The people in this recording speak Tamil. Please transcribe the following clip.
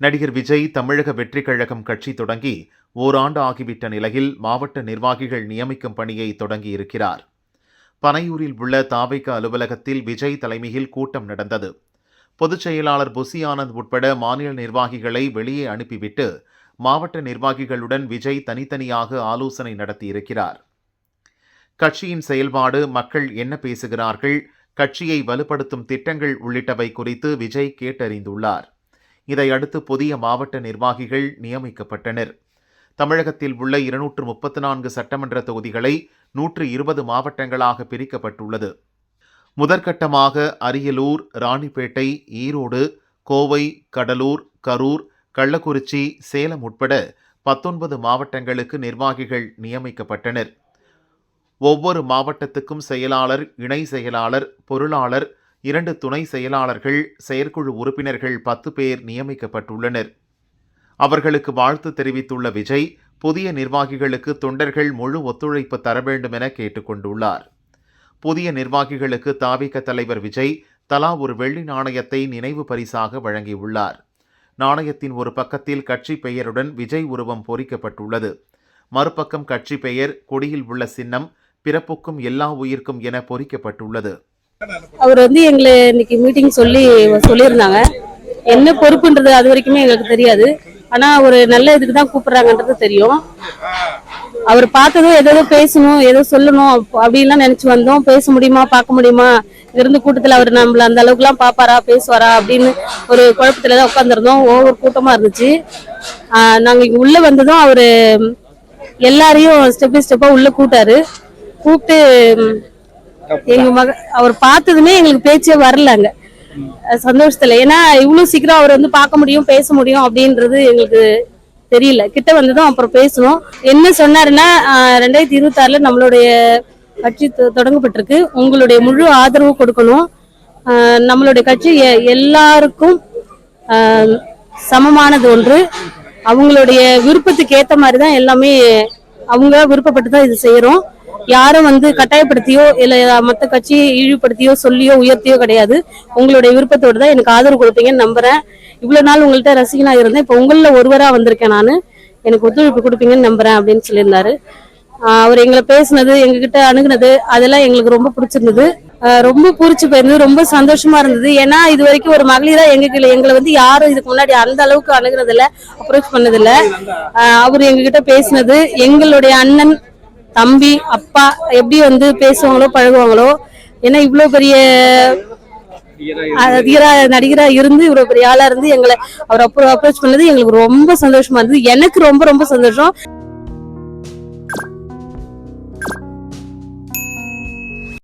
நடிகர் விஜய் தமிழக வெற்றிக் கழகம் கட்சி தொடங்கி ஓராண்டு ஆகிவிட்ட நிலையில் மாவட்ட நிர்வாகிகள் நியமிக்கும் பணியை தொடங்கியிருக்கிறார். பனையூரில் உள்ள தாவைக்க அலுவலகத்தில் விஜய் தலைமையில் கூட்டம் நடந்தது. பொதுச் செயலாளர் புசி ஆனந்த் உட்பட மாநில நிர்வாகிகளை வெளியே அனுப்பிவிட்டு மாவட்ட நிர்வாகிகளுடன் விஜய் தனித்தனியாக ஆலோசனை நடத்தியிருக்கிறார். கட்சியின் செயல்பாடு மக்கள் என்ன பேசுகிறார்கள் கட்சியை வலுப்படுத்தும் திட்டங்கள் உள்ளிட்டவை குறித்து விஜய் கேட்டறிந்துள்ளார். இதையடுத்து புதிய மாவட்ட நிர்வாகிகள் நியமிக்கப்பட்டனர். தமிழகத்தில் உள்ள இருநூற்று முப்பத்து நான்கு சட்டமன்ற தொகுதிகளை நூற்று இருபது மாவட்டங்களாக பிரிக்கப்பட்டுள்ளது. முதற்கட்டமாக அரியலூர் ராணிப்பேட்டை ஈரோடு கோவை கடலூர் கரூர் கள்ளக்குறிச்சி சேலம் உட்பட பத்தொன்பது மாவட்டங்களுக்கு நிர்வாகிகள் நியமிக்கப்பட்டனர். ஒவ்வொரு மாவட்டத்துக்கும் செயலாளர் இணை செயலாளர் பொருளாளர் இரண்டு துணை செயலாளர்கள் செயற்குழு உறுப்பினர்கள் பத்து பேர் நியமிக்கப்பட்டுள்ளனர். அவர்களுக்கு வாழ்த்து தெரிவித்துள்ள விஜய் புதிய நிர்வாகிகளுக்கு தொண்டர்கள் முழு ஒத்துழைப்பு தர வேண்டும் என கேட்டுக்கொண்டுள்ளார். புதிய நிர்வாகிகளுக்கு தாவிக தலைவர் விஜய் தலா ஒரு வெள்ளி நாணயத்தை நினைவு பரிசாக வழங்கியுள்ளார். நாணயத்தின் ஒரு பக்கத்தில் கட்சி பெயருடன் விஜய் உருவம் பொறிக்கப்பட்டுள்ளது. மறுபக்கம் கட்சி பெயர் கொடியில் உள்ள சின்னம் பிறப்புக்கும் எல்லா உயிர்க்கும் என பொறிக்கப்பட்டுள்ளது. அவர் வந்து எங்களை இன்னைக்கு மீட்டிங் சொல்லி சொல்லியிருந்தாங்க. என்ன பொறுப்புன்றது அது வரைக்குமே எங்களுக்கு தெரியாது. ஆனா ஒரு நல்ல இதுக்கு தான் கூப்பிடுறாங்கன்றது தெரியும். அவர் பார்த்ததும் ஏதோ பேசணும் ஏதோ சொல்லணும் அப்படின்லாம் நினைச்சு வந்தோம். பேச முடியுமா பார்க்க முடியுமா? இருந்து கூட்டத்துல அவர் நம்மள அந்த அளவுக்கு எல்லாம் பாப்பாரா பேசுவாரா அப்படின்னு ஒரு குழப்பத்துல தான் உட்காந்துருந்தோம் ஒவ்வொரு கூட்டமா இருந்துச்சு. ஆஹ் நாங்க இங்க உள்ள வந்ததும் அவரு எல்லாரையும் ஸ்டெப் பை ஸ்டெப்பா உள்ள கூட்டாரு கூப்பிட்டு எங்க மக அவர் பார்த்ததுமே எங்களுக்கு பேச்சே வரலங்க. சந்தோஷத்துல. ஏன்னா இவ்வளவு சீக்கிரம் அவர் வந்து பார்க்க முடியும் பேச முடியும் அப்படின்றது எங்களுக்கு தெரியல. கிட்ட வந்ததும் அப்புறம் பேசணும் என்ன சொன்னாருன்னா ரெண்டாயிரத்தி இருபத்தி ஆறுல நம்மளுடைய கட்சி தொடங்கப்பட்டிருக்கு. உங்களுடைய முழு ஆதரவு கொடுக்கணும். நம்மளுடைய கட்சி எல்லாருக்கும் சமமானது ஒன்று. அவங்களுடைய விருப்பத்துக்கு ஏத்த மாதிரி தான் எல்லாமே அவங்க விருப்பப்பட்டு தான் இது செய்யறோம். யாரும் வந்து கட்டாயப்படுத்தியோ இல்ல மத்த கட்சியை இழிவுபடுத்தியோ சொல்லியோ உயர்த்தியோ கிடையாது. உங்களுடைய விருப்பத்தோடு தான் எனக்கு ஆதரவு கொடுப்பீங்கன்னு நம்புறேன். இவ்வளவு நாள் உங்கள்ட்ட ரசிகனா இருந்தேன். இப்ப உங்கள ஒருவரா வந்திருக்கேன் நானு. எனக்கு ஒத்துழைப்பு கொடுப்பீங்கன்னு நம்புறேன் அப்படின்னு சொல்லியிருந்தாரு. அவர் எங்களை பேசுனது எங்ககிட்ட அணுகுனது அதெல்லாம் எங்களுக்கு ரொம்ப பிடிச்சிருந்தது. ரொம்ப பூரிச்சு போயிருந்தது ரொம்ப சந்தோஷமா இருந்தது. ஏன்னா இது வரைக்கும் ஒரு மகளிரா எங்க எங்களை வந்து யாரும் இதுக்கு முன்னாடி அந்த அளவுக்கு அணுகுனது இல்ல அப்ரோச் பண்ணது இல்ல அவர் எங்ககிட்ட பேசினது எங்களுடைய அண்ணன் தம்பி அப்பா எப்படி வந்து பேசுவாங்களோ பழகுவாங்களோ ஏன்னா இவ்வளோ பெரிய அதிகரா நடிகரா இருந்து இவ்வளவு பெரிய ஆளா இருந்து எங்களை அவர் அப்ரோச் பண்ணது எங்களுக்கு ரொம்ப சந்தோஷமா இருந்தது. எனக்கு ரொம்ப ரொம்ப சந்தோஷம்.